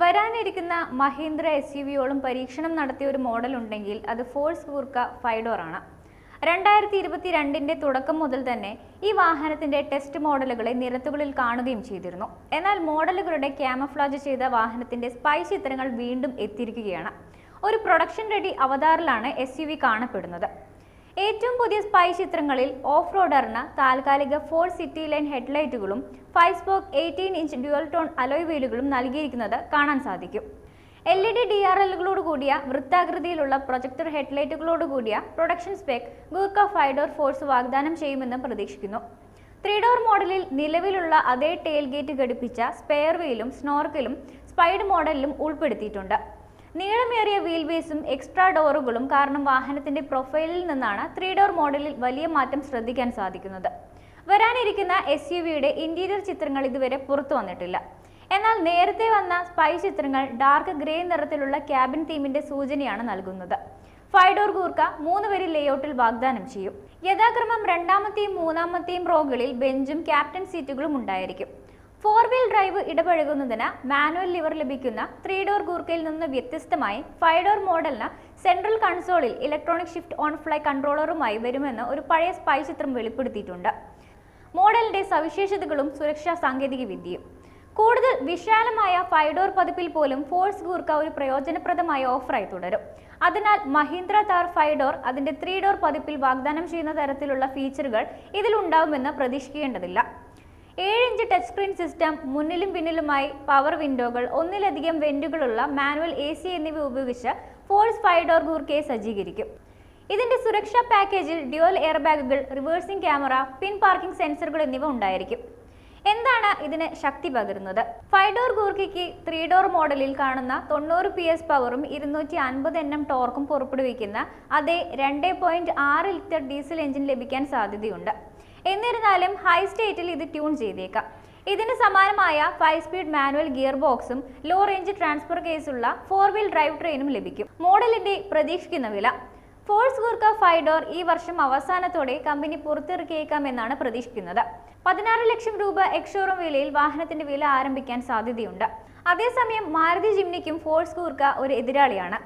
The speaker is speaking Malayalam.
വരാനിരിക്കുന്ന മഹീന്ദ്ര എസ് യു വിയോളം പരീക്ഷണം നടത്തിയ ഒരു മോഡൽ ഉണ്ടെങ്കിൽ അത് ഫോഴ്സ് കൂർക്ക ഫൈഡോർ ആണ്. രണ്ടായിരത്തി ഇരുപത്തി രണ്ടിന്റെ തുടക്കം മുതൽ തന്നെ ഈ വാഹനത്തിന്റെ ടെസ്റ്റ് മോഡലുകളെ നിരത്തുകളിൽ കാണുകയും ചെയ്തിരുന്നു. എന്നാൽ മോഡലുകളുടെ ക്യാമഫ്ലാജ് ചെയ്ത വാഹനത്തിന്റെ സ്പൈ ചിത്രങ്ങൾ വീണ്ടും എത്തിയിരിക്കുകയാണ്. ഒരു പ്രൊഡക്ഷൻ റെഡി അവതാറിലാണ് എസ് കാണപ്പെടുന്നത്. ഏറ്റവും പുതിയ സ്പൈ ചിത്രങ്ങളിൽ ഓഫ് റോഡറിന് താൽക്കാലിക four city line ഹെഡ്ലൈറ്റുകളും five spoke eighteen inch dual tone alloy വീലുകളും നൽകിയിരിക്കുന്നത് കാണാൻ സാധിക്കും. L E D D R എല്ലുകളോട് കൂടിയ വൃത്താകൃതിയിലുള്ള പ്രൊജക്ടർ ഹെഡ്ലൈറ്റുകളോട് കൂടിയ production spec Gurkha five door Force വാഗ്ദാനം ചെയ്യുമെന്ന് പ്രതീക്ഷിക്കുന്നു. ത്രീ ഡോർ മോഡലിൽ നിലവിലുള്ള അതേ ടെയിൽ ഗേറ്റ് ഘടിപ്പിച്ച സ്പെയർ വീലും സ്നോർക്കലും സ്പൈഡ് മോഡലിലും ഉൾപ്പെടുത്തിയിട്ടുണ്ട്. നീളമേറിയ വീൽ ബേസും എക്സ്ട്രാ ഡോറുകളും കാരണം വാഹനത്തിന്റെ പ്രൊഫൈലിൽ നിന്നാണ് ത്രീ ഡോർ മോഡലിൽ വലിയ മാറ്റം ശ്രദ്ധിക്കാൻ സാധിക്കുന്നത്. വരാനിരിക്കുന്ന എസ് യു വിയുടെ ഇന്റീരിയർ ചിത്രങ്ങൾ ഇതുവരെ പുറത്തു വന്നിട്ടില്ല. എന്നാൽ നേരത്തെ വന്ന സ്പൈ ചിത്രങ്ങൾ ഡാർക്ക് ഗ്രേ നിറത്തിലുള്ള ക്യാബിൻ തീമിന്റെ സൂചനയാണ് നൽകുന്നത്. ഫൈഡോർ ഗൂർക്ക മൂന്ന് വരി ലേഔട്ടിൽ വാഗ്ദാനം ചെയ്യും. യഥാക്രമം രണ്ടാമത്തെയും മൂന്നാമത്തെയും റോകളിൽ ബെഞ്ചും ക്യാപ്റ്റൻ സീറ്റുകളും ഉണ്ടായിരിക്കും. ഫോർ വീൽ ഡ്രൈവ് ഇടപഴകുന്നതിന് മാനുവൽ ലിവർ ലഭിക്കുന്ന ത്രീ ഡോർ ഗൂർക്കയിൽ നിന്ന് വ്യത്യസ്തമായി ഫൈവ് ഡോർ മോഡലിന് സെൻട്രൽ കൺസോളിൽ ഇലക്ട്രോണിക് ഷിഫ്റ്റ് ഓൺ ഫ്ലൈ കൺട്രോളറുമായി വരുമെന്ന് ഒരു പഴയ സ്പൈ ചിത്രം വെളിപ്പെടുത്തിയിട്ടുണ്ട്. മോഡലിന്റെ സവിശേഷതകളും സുരക്ഷാ സാങ്കേതിക വിദ്യയും. കൂടുതൽ വിശാലമായ ഫൈവ് ഡോർ പതിപ്പിൽ പോലും ഫോഴ്സ് ഗൂർക്ക ഒരു പ്രയോജനപ്രദമായ ഓഫറായി തുടരും. അതിനാൽ മഹീന്ദ്ര താർ ഫൈവ് ഡോർ അതിന്റെ ത്രീ ഡോർ പതിപ്പിൽ വാഗ്ദാനം ചെയ്യുന്ന തരത്തിലുള്ള ഫീച്ചറുകൾ ഇതിലുണ്ടാവുമെന്ന് പ്രതീക്ഷിക്കേണ്ടതില്ല. ഏഴ് ഇഞ്ച് ടച്ച് സ്ക്രീൻ സിസ്റ്റം മുന്നിലും പിന്നിലുമായി പവർ വിൻഡോകൾ ഒന്നിലധികം വെന്റുകളുള്ള മാനുവൽ എ സി എന്നിവ ഉപയോഗിച്ച് ഫോഴ്സ് ഫൈവ് ഡോർ ഗൂർക്കയെ സജ്ജീകരിക്കും. ഇതിന്റെ സുരക്ഷാ പാക്കേജിൽ ഡ്യുവൽ എയർ ബാഗുകൾ റിവേഴ്സിംഗ് ക്യാമറ പിൻ പാർക്കിംഗ് സെൻസറുകൾ എന്നിവ ഉണ്ടായിരിക്കും. എന്താണ് ഇതിന് ശക്തി പകരുന്നത്? ഫൈവ് ഡോർ ഗൂർക്കിക്ക് ത്രീ ഡോർ മോഡലിൽ കാണുന്ന തൊണ്ണൂറ് പി എസ് പവറും ഇരുന്നൂറ്റി അൻപത് എൻ എം ടോർക്കും പുറപ്പെടുവിക്കുന്ന അതേ രണ്ട് പോയിന്റ് ആറ് ലിറ്റർ ഡീസൽ എഞ്ചിൻ ലഭിക്കാൻ സാധ്യതയുണ്ട്. എന്നിരുന്നാലും ഹൈ സ്റ്റേറ്റിൽ ഇത് ട്യൂൺ ചെയ്തേക്കാം. ഇതിന് സമാനമായ ഫൈവ് സ്പീഡ് മാനുവൽ ഗിയർ ബോക്സും ലോ റേഞ്ച് ട്രാൻസ്ഫർ കേസുള്ള ഫോർ വീൽ ഡ്രൈവ് ട്രെയിനും ലഭിക്കും. മോഡലിന്റെ പ്രതീക്ഷിക്കുന്ന വില. ഫോഴ്സ് ഗൂർക്ക ഫൈവ് ഡോർ ഈ വർഷം അവസാനത്തോടെ കമ്പനി പുറത്തിറക്കിയേക്കാമെന്നാണ് പ്രതീക്ഷിക്കുന്നത്. പതിനാറ് ലക്ഷം രൂപ എക്സോറൂം വിലയിൽ വാഹനത്തിന്റെ വില ആരംഭിക്കാൻ സാധ്യതയുണ്ട്. അതേസമയം മാരുതി ജിംനിക്കും ഫോഴ്സ് ഗൂർക്ക ഒരു എതിരാളിയാണ്.